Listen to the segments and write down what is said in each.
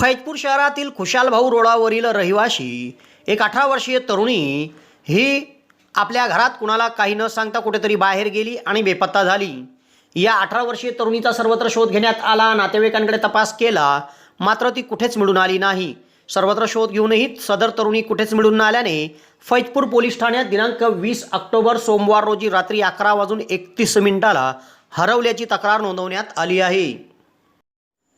फैजपूर शहरातील खुशालभाऊ रोडावरील रहिवाशी एक अठरा वर्षीय तरुणी ही आपल्या घरात कुणाला काही न सांगता कुठेतरी बाहेर गेली आणि बेपत्ता झाली. या अठरा वर्षीय तरुणीचा सर्वत्र शोध घेण्यात आला नातेवाईकांकडे तपास केला मात्र ती कुठेच मिळून आली नाही. सर्वत्र शोध घेऊनही सदर तरुणी कुठेच मिळून न आल्याने फैजपूर पोलीस ठाण्यात दिनांक वीस ऑक्टोबर सोमवार रोजी रात्री अकरा वाजून एकतीस मिनिटाला हरवल्याची तक्रार नोंदवण्यात आली आहे.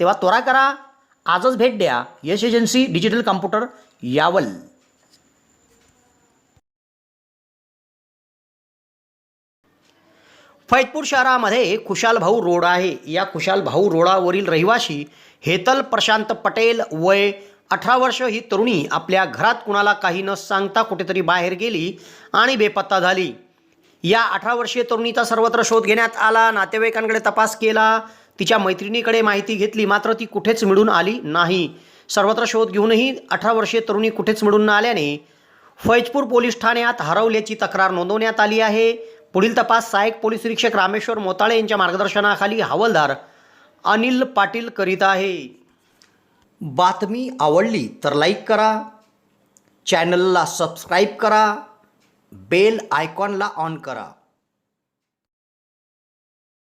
तेव्हा त्वरा करा आजच भेट द्या. Yash agency digital computer Yawal. Faizpur शहरामध्ये खुशाल भाऊ रोड आहे. या खुशाल भाऊ रोडावरील रहिवाशी हेतल प्रशांत पटेल वय अठरा वर्ष. ही तरुणी आपल्या घरात कुणाला काही न सांगता कुठेतरी बाहेर गेली आणि बेपत्ता झाली. या अठरा वर्षीय तरुणीचा सर्वत्र शोध घेण्यात आला. नातेवाईकांकडे तपास केला. तिच्या मैत्रिणीकडे माहिती घेतली मात्र ती कुठेच मिळून आली नाही. सर्वत्र शोध घेऊनही अठरा वर्षीय तरुणी कुठेच मिळून न आल्याने फैजपूर पोलीस ठाण्यात हरवल्याची तक्रार नोंदवण्यात आली आहे. पुढील तपास सहाय्यक पोलीस निरीक्षक रामेश्वर मोताळे यांच्या मार्गदर्शनाखाली हवालदार अनिल पाटील करीत आहे. बातमी आवडली तर लाईक करा चॅनलला सबस्क्राईब करा बेल आयकॉनला ऑन करा.